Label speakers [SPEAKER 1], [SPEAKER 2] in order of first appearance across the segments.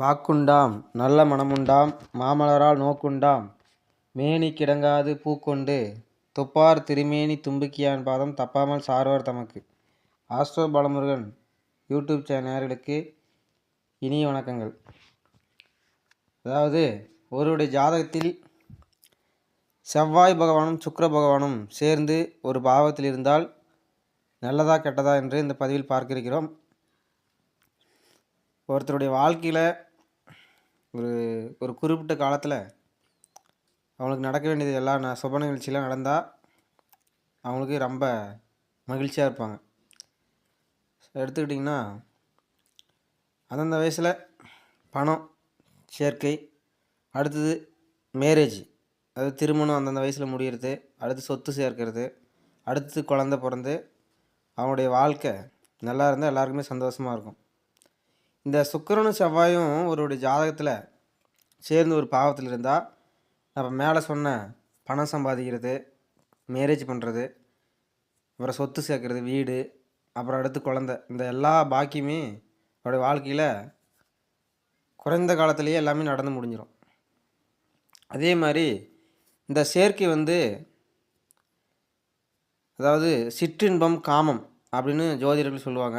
[SPEAKER 1] வாக்குண்டாம் நல்ல மனமுண்டாம் மாமலரால் நோக்குண்டாம் மேனி கிடங்காது பூக்கொண்டு துப்பார் திருமேனி தும்புக்கியான் பாதம் தப்பாமல் சார்வர் தமக்கு ஆஸ்ட்ரோ பாலமுருகன் யூடியூப் சேனல் இனிய வணக்கங்கள் அதாவது ஒருவருடைய ஜாதகத்தில் செவ்வாய் பகவானும் சுக்கர பகவானும் சேர்ந்து ஒரு பாவத்தில் இருந்தால் நல்லதா கெட்டதா என்று இந்த பதிவில் பார்க்கிருக்கிறோம் ஒருத்தருடைய வாழ்க்கையில் ஒரு ஒரு குறிப்பிட்ட காலத்தில் அவங்களுக்கு நடக்க வேண்டியது எல்லா ந சுப நிகழ்ச்சியெலாம் நடந்தால் அவங்களுக்கு ரொம்ப மகிழ்ச்சியாக இருப்பாங்க எடுத்துக்கிட்டிங்கன்னா அந்தந்த வயசில் பணம் சேர்க்கை அடுத்தது மேரேஜ் அதாவது திருமணம் அந்தந்த வயசில் முடிகிறது அடுத்து சொத்து சேர்க்கிறது அடுத்து குழந்த பிறந்து அவனுடைய வாழ்க்கை நல்லா இருந்தால் எல்லாருக்குமே சந்தோஷமாக இருக்கும் இந்த சுக்கரனும் செவ்வாயும் ஒருவருடைய ஜாதகத்தில் சேர்ந்து ஒரு பாவத்தில் இருந்தால் நம்ம மேலே சொன்ன பணம் சம்பாதிக்கிறது மேரேஜ் பண்ணுறது அப்புறம் சொத்து சேர்க்குறது வீடு அப்புறம் அடுத்து குழந்த இந்த எல்லா பாக்கியுமே அவருடைய வாழ்க்கையில் குறைந்த காலத்துலேயே எல்லாமே நடந்து முடிஞ்சிடும் அதே மாதிரி இந்த செயற்கை வந்து அதாவது சிற்றின்பம் காமம் அப்படின்னு ஜோதிடர்கள் சொல்லுவாங்க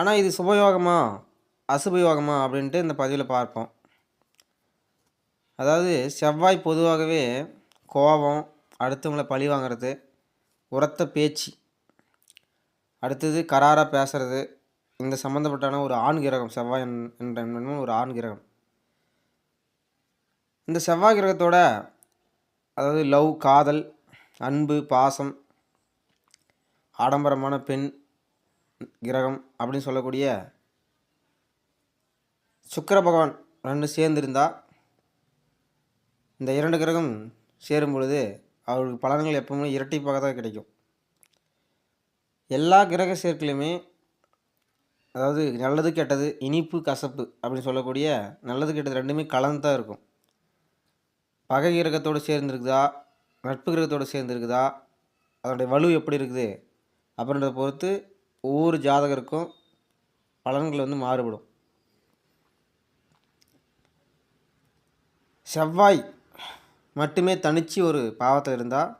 [SPEAKER 1] ஆனால் இது சுபயோகமா அசுபயோகமா அப்படின்ட்டு இந்த பதிவில் பார்ப்போம் அதாவது செவ்வாய் பொதுவாகவே கோபம் அடுத்தவங்களை பழி வாங்கிறது உரத்த பேச்சு அடுத்தது கராராக பேசுகிறது இந்த சம்மந்தப்பட்டான ஒரு ஆண் கிரகம் செவ்வாய் என்ற ஒரு ஆண் கிரகம் இந்த செவ்வாய் கிரகத்தோட அதாவது லவ் காதல் அன்பு பாசம் ஆடம்பரமான பெண் கிரகம் அப்படின்னு சொல்லக்கூடிய சுக்கர பகவான் ரெண்டு சேர்ந்திருந்தால் இந்த இரண்டு கிரகம் சேரும் பொழுது அவருக்கு பலன்கள் எப்பவுமே இரட்டிப்பாக தான் கிடைக்கும் எல்லா கிரக சேர்க்கலையுமே அதாவது நல்லது கெட்டது இனிப்பு கசப்பு அப்படின்னு சொல்லக்கூடிய நல்லது கெட்டது ரெண்டுமே கலந்து தான் இருக்கும் பகை கிரகத்தோடு சேர்ந்துருக்குதா நட்பு கிரகத்தோடு சேர்ந்துருக்குதா அதனுடைய வலு எப்படி இருக்குது அப்படின்றத பொறுத்து ஒவ்வொரு ஜாதகருக்கும் பலன்கள் வந்து மாறுபடும் செவ்வாய் மட்டுமே தனிச்சு ஒரு பாவத்தில் இருந்தால்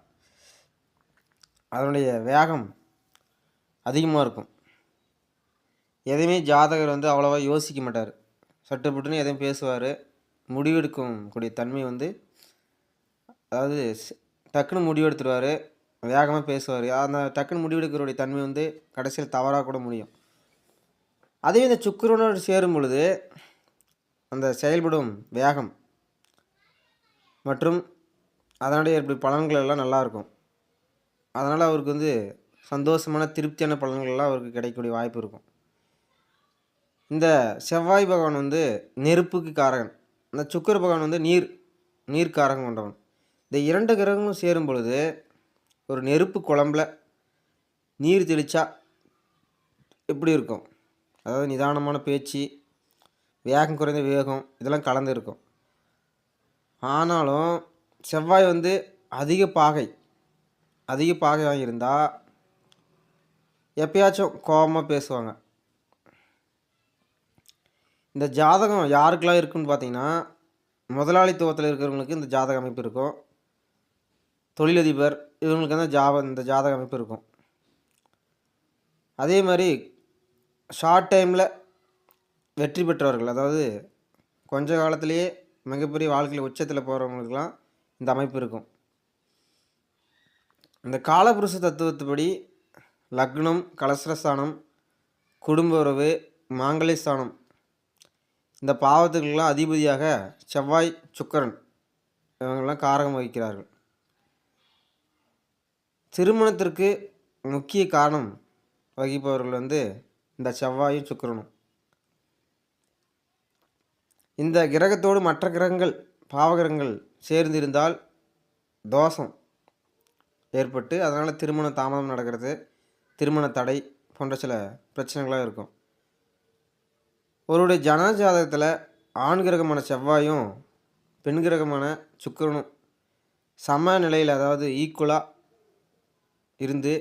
[SPEAKER 1] அதனுடைய வேகம் அதிகமாக இருக்கும் எதையுமே ஜாதகர் வந்து அவ்வளோவா யோசிக்க மாட்டார் சட்டுப்பட்டுன்னு எதையும் பேசுவார் முடிவெடுக்கும் கூடிய தன்மை வந்து அதாவது டக்குன்னு முடிவு வேகமாக பேசுவார் அந்த டக்குன்னு முடிவெடுக்கிறோடைய தன்மை வந்து கடைசியில் தவறாக கூட முடியும் அதே இந்த சுக்கரனோடு சேரும் பொழுது அந்த செயல்படும் வேகம் மற்றும் அதனுடைய இப்படி பலன்கள் எல்லாம் நல்லாயிருக்கும் அதனால் அவருக்கு வந்து சந்தோஷமான திருப்தியான பலன்கள்லாம் அவருக்கு கிடைக்கக்கூடிய வாய்ப்பு இருக்கும் இந்த செவ்வாய் பகவான் வந்து நெருப்புக்கு காரகன் அந்த சுக்கர பகவான் வந்து நீர் நீர்க்காரகம் கொண்டவன் இந்த இரண்டு கிரகங்களும் சேரும் பொழுது ஒரு நெருப்பு குழம்புல நீர் தெளிச்சா எப்படி இருக்கும் அதாவது நிதானமான பேச்சு வேகம் குறைந்த வேகம் இதெல்லாம் கலந்து இருக்கும் ஆனாலும் செவ்வாய் வந்து அதிக பாகை அதிக பாகையாக இருந்தால் எப்பயாச்சும் கோபமாக பேசுவாங்க இந்த ஜாதகம் யாருக்கெல்லாம் இருக்குன்னு பார்த்தீங்கன்னா முதலாளித்துவத்தில் இருக்கிறவங்களுக்கு இந்த ஜாதக அமைப்பு இருக்கும் தொழிலதிபர் இவங்களுக்கு தான் ஜாப இந்த ஜாதக அமைப்பு இருக்கும் அதே மாதிரி ஷார்ட் டைமில் வெற்றி பெற்றவர்கள் அதாவது கொஞ்ச காலத்திலேயே மிகப்பெரிய வாழ்க்கையில் உச்சத்தில் போகிறவங்களுக்கெல்லாம் இந்த அமைப்பு இருக்கும் இந்த காலபுருஷ தத்துவத்துப்படி லக்னம் கலசரஸ்தானம் குடும்ப உறவு மாங்கலிஸ்தானம் இந்த பாவத்துக்கெல்லாம் அதிபதியாக செவ்வாய் சுக்கரன் இவங்கெல்லாம் காரகம் வகிக்கிறார்கள் திருமணத்திற்கு முக்கிய காரணம் வகிப்பவர்கள் வந்து இந்த செவ்வாயும் சுக்கரனும் இந்த கிரகத்தோடு மற்ற கிரகங்கள் பாவகிரகங்கள் சேர்ந்திருந்தால் தோஷம் ஏற்பட்டு அதனால் திருமண தாமதம் நடக்கிறது திருமண தடை போன்ற சில பிரச்சனைகளாக இருக்கும் ஒருவருடைய ஜன ஜாதகத்தில் ஆண் கிரகமான செவ்வாயும் பெண் கிரகமான சுக்கரனும் சம நிலையில் அதாவது ஈக்குவலாக இருந்து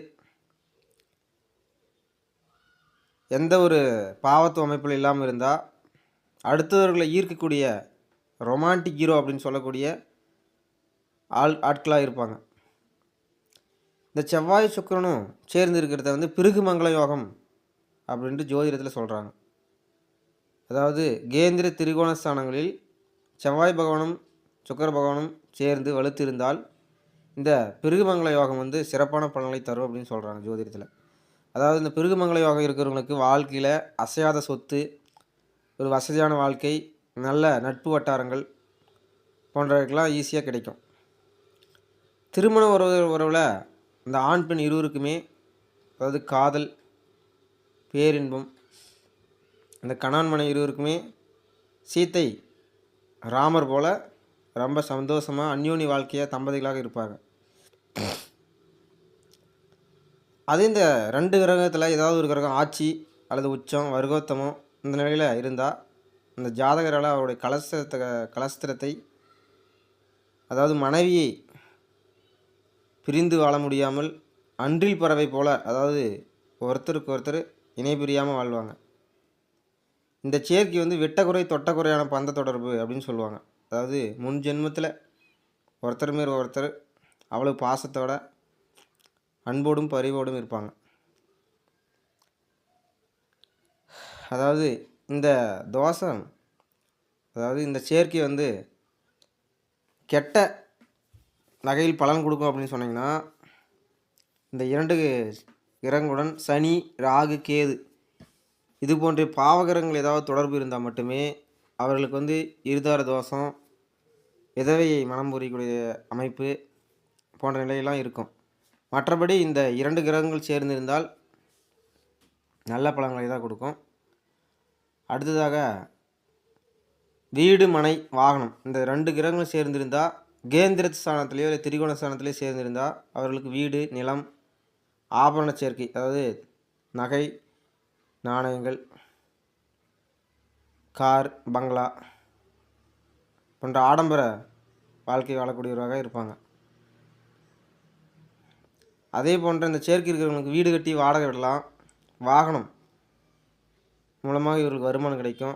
[SPEAKER 1] எந்த ஒரு பாவத்து அமைப்பில் இல்லாமல் இருந்தால் அடுத்தவர்களை ஈர்க்கக்கூடிய ரொமான்டிக் ஹீரோ அப்படின்னு சொல்லக்கூடிய ஆள் ஆட்களாக இருப்பாங்க இந்த செவ்வாய் சுக்கரனும் சேர்ந்து இருக்கிறத வந்து மங்கள யோகம் அப்படின்ட்டு ஜோதிடத்தில் சொல்கிறாங்க அதாவது கேந்திர திரிகோணஸ்தானங்களில் செவ்வாய் பகவானும் சுக்கர பகவானும் சேர்ந்து வலுத்திருந்தால் இந்த பிருகுமங்கள யோகம் வந்து சிறப்பான பலனை தரும் அப்படின்னு சொல்கிறாங்க ஜோதிடத்தில் அதாவது இந்த பிருகுமங்கள யோகம் இருக்கிறவங்களுக்கு வாழ்க்கையில் அசையாத சொத்து ஒரு வசதியான வாழ்க்கை நல்ல நட்பு வட்டாரங்கள் போன்றவைக்கெல்லாம் ஈஸியாக கிடைக்கும் திருமண உறவு உறவில் இந்த ஆண் பெண் இருவருக்குமே அதாவது காதல் பேரின்பம் இந்த கணான் மனை இருவருக்குமே சீத்தை ராமர் போல் ரொம்ப சந்தோஷமாக அந்யோனி வாழ்க்கையாக தம்பதிகளாக இருப்பாங்க அதே இந்த ரெண்டு கிரகத்தில் ஏதாவது ஒரு கிரகம் ஆட்சி அல்லது உச்சம் வர்க்கோத்தமம் இந்த நிலையில் இருந்தால் அந்த ஜாதகரால் அவருடைய கலசத்தை கலஸ்திரத்தை அதாவது மனைவியை பிரிந்து வாழ முடியாமல் அன்றில் பறவை போல் அதாவது ஒருத்தருக்கு ஒருத்தர் இணை பிரியாமல் வாழ்வாங்க இந்த சேர்க்கை வந்து வெட்டக்குறை தொட்டக்குறையான பந்த தொடர்பு அப்படின்னு சொல்லுவாங்க அதாவது முன் ஜென்மத்தில் ஒருத்தர் மேல் ஒருத்தர் அவ்வளோ பாசத்தோட அன்போடும் பரிவோடும் இருப்பாங்க அதாவது இந்த தோஷம் அதாவது இந்த சேர்க்கை வந்து கெட்ட நகையில் பலன் கொடுக்கும் அப்படின்னு சொன்னிங்கன்னா இந்த இரண்டு கிரகங்களுடன் சனி ராகு கேது இது போன்ற பாவகிரகங்கள் ஏதாவது தொடர்பு இருந்தால் மட்டுமே அவர்களுக்கு வந்து இருதார தோஷம் விதவையை மனம் புரியக்கூடிய அமைப்பு போன்ற நிலையெல்லாம் இருக்கும் மற்றபடி இந்த இரண்டு கிரகங்கள் சேர்ந்திருந்தால் நல்ல பழங்களை தான் கொடுக்கும் அடுத்ததாக வீடு மனை வாகனம் இந்த ரெண்டு கிரகங்கள் சேர்ந்திருந்தால் கேந்திர ஸ்தானத்திலேயோ இல்லை திரிகோண ஸ்தானத்திலேயோ சேர்ந்திருந்தால் அவர்களுக்கு வீடு நிலம் ஆபரண சேர்க்கை அதாவது நகை நாணயங்கள் கார் பங்களா போன்ற ஆடம்பர வாழ்க்கை வாழக்கூடியவராக இருப்பாங்க அதே போன்ற இந்த சேர்க்கை இருக்கிறவங்களுக்கு வீடு கட்டி வாடகை விடலாம் வாகனம் மூலமாக இவர்களுக்கு வருமானம் கிடைக்கும்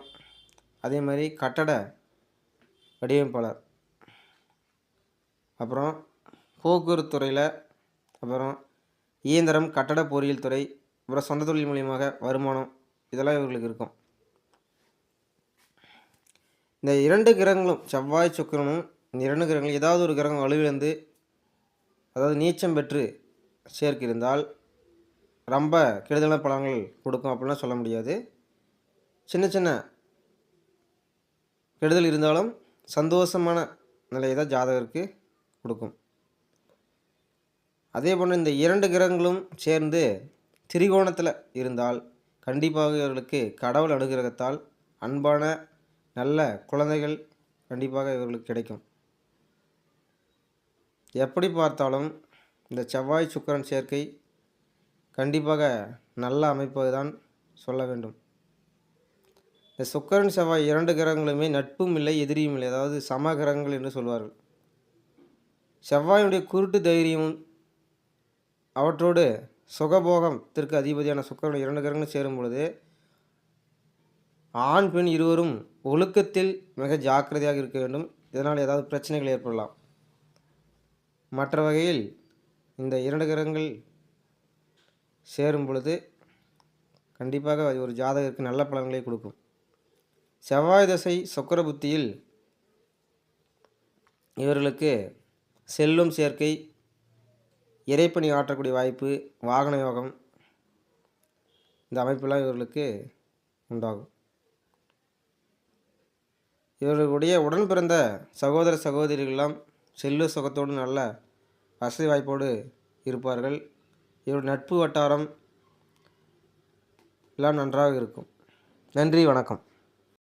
[SPEAKER 1] அதே மாதிரி கட்டட வடிவமைப்பாளர் அப்புறம் போக்குவரத்து துறையில் அப்புறம் இயந்திரம் கட்டட பொறியியல் துறை அப்புறம் சொந்த தொழில் மூலியமாக வருமானம் இதெல்லாம் இவர்களுக்கு இருக்கும் இந்த இரண்டு கிரகங்களும் செவ்வாய் சுக்கரனும் இந்த இரண்டு கிரகங்களும் ஏதாவது ஒரு கிரகம் வலுவிழந்து அதாவது நீச்சம் பெற்று இருந்தால் ரொம்ப கெடுதலான பலன்கள் கொடுக்கும் அப்படிலாம் சொல்ல முடியாது சின்ன சின்ன கெடுதல் இருந்தாலும் சந்தோஷமான நிலையை தான் ஜாதகருக்கு கொடுக்கும் அதே போல் இந்த இரண்டு கிரகங்களும் சேர்ந்து திரிகோணத்தில் இருந்தால் கண்டிப்பாக இவர்களுக்கு கடவுள் அனுகிரகத்தால் அன்பான நல்ல குழந்தைகள் கண்டிப்பாக இவர்களுக்கு கிடைக்கும் எப்படி பார்த்தாலும் இந்த செவ்வாய் சுக்கரன் சேர்க்கை கண்டிப்பாக நல்ல அமைப்பது தான் சொல்ல வேண்டும் இந்த சுக்கரன் செவ்வாய் இரண்டு கிரகங்களுமே நட்பும் இல்லை எதிரியும் இல்லை அதாவது சம கிரகங்கள் என்று சொல்வார்கள் செவ்வாயினுடைய குருட்டு தைரியமும் அவற்றோடு சுகபோகத்திற்கு அதிபதியான சுக்கரன் இரண்டு கிரகங்கள் சேரும் பொழுது ஆண் பெண் இருவரும் ஒழுக்கத்தில் மிக ஜாக்கிரதையாக இருக்க வேண்டும் இதனால் ஏதாவது பிரச்சனைகள் ஏற்படலாம் மற்ற வகையில் இந்த இரண்டு கிரகங்கள் சேரும் பொழுது கண்டிப்பாக அது ஒரு ஜாதகருக்கு நல்ல பலன்களை கொடுக்கும் செவ்வாய் தசை சொக்கர புத்தியில் இவர்களுக்கு செல்லும் சேர்க்கை இறைப்பணி ஆற்றக்கூடிய வாய்ப்பு வாகன யோகம் இந்த அமைப்பெல்லாம் இவர்களுக்கு உண்டாகும் இவர்களுடைய உடன் பிறந்த சகோதர சகோதரிகளெல்லாம் செல்லு சுகத்தோடு நல்ல வசதி வாய்ப்போடு இருப்பார்கள் இவருடைய நட்பு வட்டாரம் எல்லாம் நன்றாக இருக்கும் நன்றி வணக்கம்